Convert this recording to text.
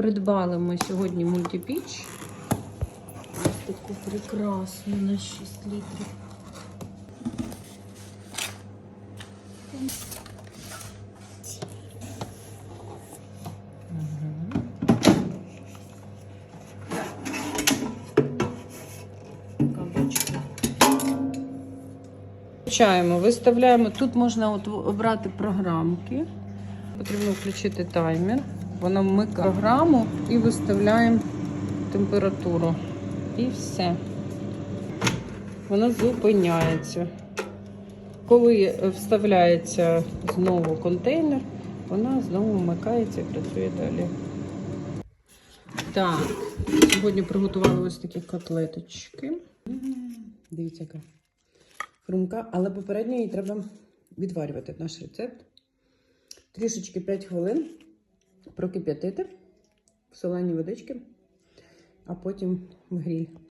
придбали ми сьогодні мультипіч. Ось таку прекрасну на 6 літрів. Включаємо, виставляємо. Тут можна от обрати програмки. Потрібно включити таймер. Вона вмикає програму і виставляємо температуру. І все. Вона зупиняється. Коли вставляється знову контейнер, вона знову вмикається і працює далі. Так, сьогодні приготували ось такі котлеточки. Дивіться, яка хрумка, але попередньо її треба відварювати наш рецепт. Трішечки 5 хвилин прокип'ятити в соленій водички, а потім в гріль.